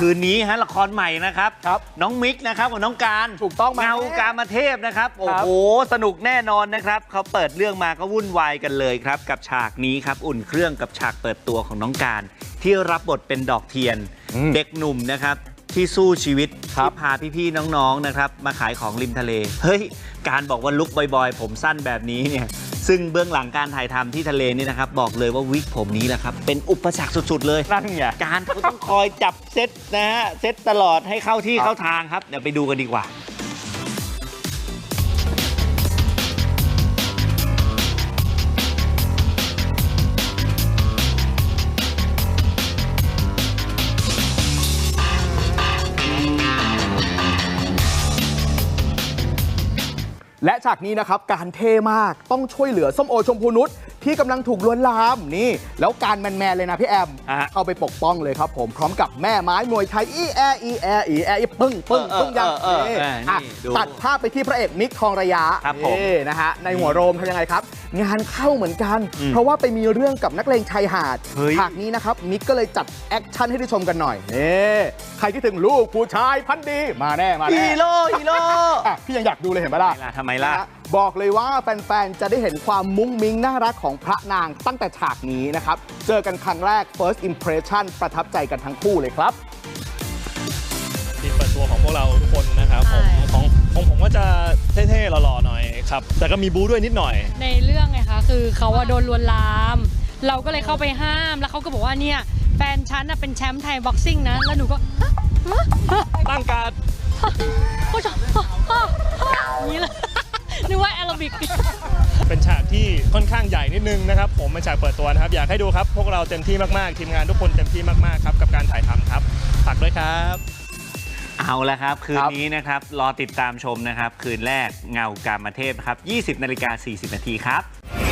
คืนนี้ฮะละครใหม่นะครับครับน้องมิกนะครับกับน้องการถูกต้องมาเงาการมาเทพนะครับ โอ้ครับโห สนุกแน่นอนนะครับเขาเปิดเรื่องมาก็วุ่นวายกันเลยครับ กับฉากนี้ครับอุ่นเครื่องกับฉากเปิดตัวของน้องการ ที่รับบทเป็นดอกเทียน เด็กหนุ่มนะครับ ที่สู้ชีวิตครับที่พาพี่ๆน้องๆนะครับมาขายของริมทะเล เฮ้ย การบอกว่าลุกบ่อยๆ ผมสั้นแบบนี้เนี่ยซึ่งเบื้องหลังการถ่ายทำที่ทะเลนี่นะครับ บอกเลยว่าวิกผมนี้แหละครับ เป็นอุปสรรคสุด ๆ เลยนั่นไงการเขาต้องคอยจับเซตนะฮะเซตตลอดให้เข้าที่ครับเข้าทางครับเดี๋ยวไปดูกันดีกว่า และฉากนี้นะครับการเท่มากต้องช่วยเหลือส้มโอชมพูนุชที่กำลังถูกลวนลามนี่ แล้วการแมนๆเลยนะพี่แอมฮะเข้าไปปกป้องเลยครับผมพร้อมกับแม่ไม้มวยไทยอีแออีแออีแออีปึ้งปึ้งเออปึ้งยังเออเออเอออะนี่ดูตัดภาพไปที่พระเอกมิกทองระยะครับผม นี่นะฮะในหัวโรมทำยังไงครับ งานเข้าเหมือนกันอืมเพราะว่าไปมีเรื่องกับนักเลงชายหาดเฮ้ยฉากนี้นะครับมิกก็เลยจัดแอคชั่นให้ได้ชมกันหน่อยนี่ใครที่ถึงลูกผู้ชายพันธุ์ดีมาแน่มาแน่ฮีโร่ฮีโร่อะพี่ยังอยากดูเลยเห็นปะล่ะทำไมล่ะทำไมล่ะนฮบอกเลยว่าแฟนๆ จะได้เห็นความมุ้งมิ้งน่ารักของพระนางตั้งแต่ฉากนี้นะครับ เจอกันครั้งแรก first impression ประทับใจกันทั้งคู่เลยครับทีมเปิดตัวของพวกเราทุกคนนะครับผมใช่ของ ของผมก็จะเท่ๆหล่อๆหน่อยครับ แต่ก็มีบู๊ด้วยนิดหน่อย ในเรื่องไงคะคือเขาอะโดนลวนลาม เราก็เลยเข้าไปห้ามแล้วเขาก็บอกว่าเนี่ยแฟนฉันอะเป็นแชมป์ไทยบ็อกซิ่งนะแล้วหนูก็ฮะฮะฮะตั้งการดเขาจะฮะฮะฮะอย่างนี้เลยนึกว่าแอโรบิก เป็นฉากที่ค่อนข้างใหญ่นิดนึงนะครับ ผมเป็นฉากเปิดตัวนะครับ อยากให้ดูครับ พวกเราเต็มที่มากๆ ทีมงานทุกคนเต็มที่มากๆครับกับการถ่ายทำครับฝากด้วยครับ เอาละครับ คืนครับนี้นะครับ รอติดตามชมนะครับ คืนแรกเงาการมาเทพครับ 20นาฬิกา40นาทีครับ